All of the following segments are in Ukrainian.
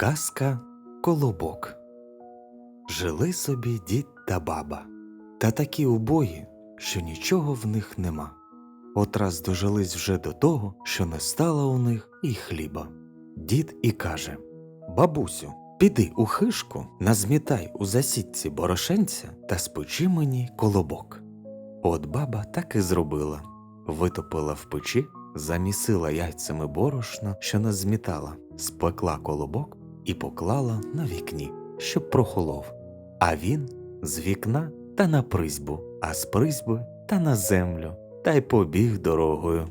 Казка Колобок. Жили собі дід та баба, та такі убої, що нічого в них нема. От раз дожились вже до того, що не стало у них і хліба. Дід і каже Бабусю, піди у хишку, назмітай у засідці борошенця та спечи мені колобок. От баба так і зробила витопила в печі, замісила яйцями борошно, що назмітала, спекла колобок і поклала на вікні, щоб прохолов. А він з вікна та на призьбу, а з призьби та на землю, та й побіг дорогою.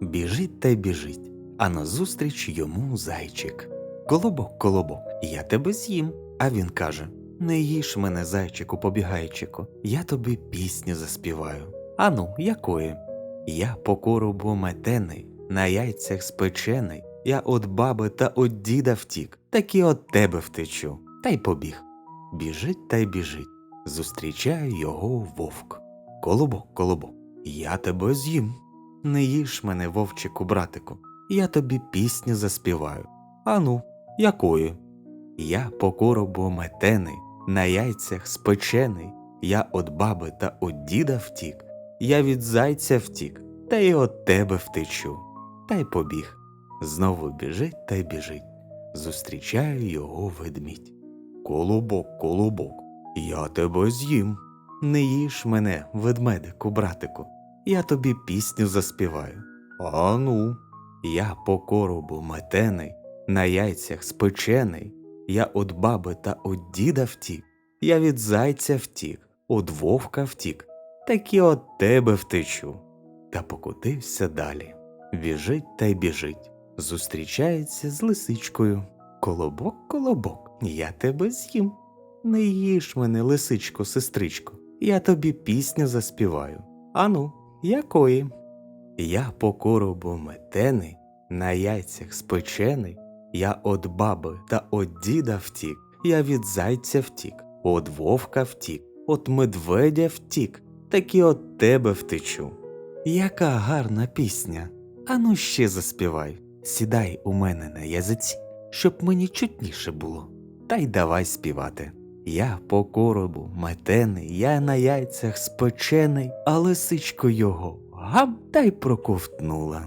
Біжить та й біжить, а назустріч йому зайчик. Колобок, колобок, я тебе з'їм. А він каже Не їж мене, зайчику, побігайчику, я тобі пісню заспіваю. Ану, якої? Я по коробу метений, на яйцях спечений, я от баби та от діда втік, так і от тебе втечу, та й побіг. Біжить та й біжить. Зустрічає його вовк. Колобок, колобок, я тебе з'їм. Не їж мене, вовчику, братику, я тобі пісню заспіваю. Ану, якої? Я по коробу метений, на яйцях спечений, я от баби та от діда втік, я від зайця втік, та й от тебе втечу, та й побіг. Знову біжить та й біжить. Зустрічає його ведмідь. Колобок, колобок, я тебе з'їм. Не їж мене, ведмедику, братику, я тобі пісню заспіваю. Ану, я по коробу метений, на яйцях спечений, я от баби та от діда втік, я від зайця втік, от вовка втік, так і от тебе втечу. Та покотився далі. Біжить та й біжить. Зустрічається з лисичкою. Колобок, колобок, я тебе з'їм. Не їж мене, лисичко, сестричко, я тобі пісню заспіваю. Ану, якої? Я по коробу метений, на яйцях спечений, я от баби та от діда втік, я від зайця втік, от вовка втік, от медведя втік, так і от тебе втечу. Яка гарна пісня. Ану ще заспівай. Сідай у мене на язиці, щоб мені чутніше було. Та й давай співати. Я по коробу метений, я на яйцях спечений, а лисичко його гам та й проковтнула.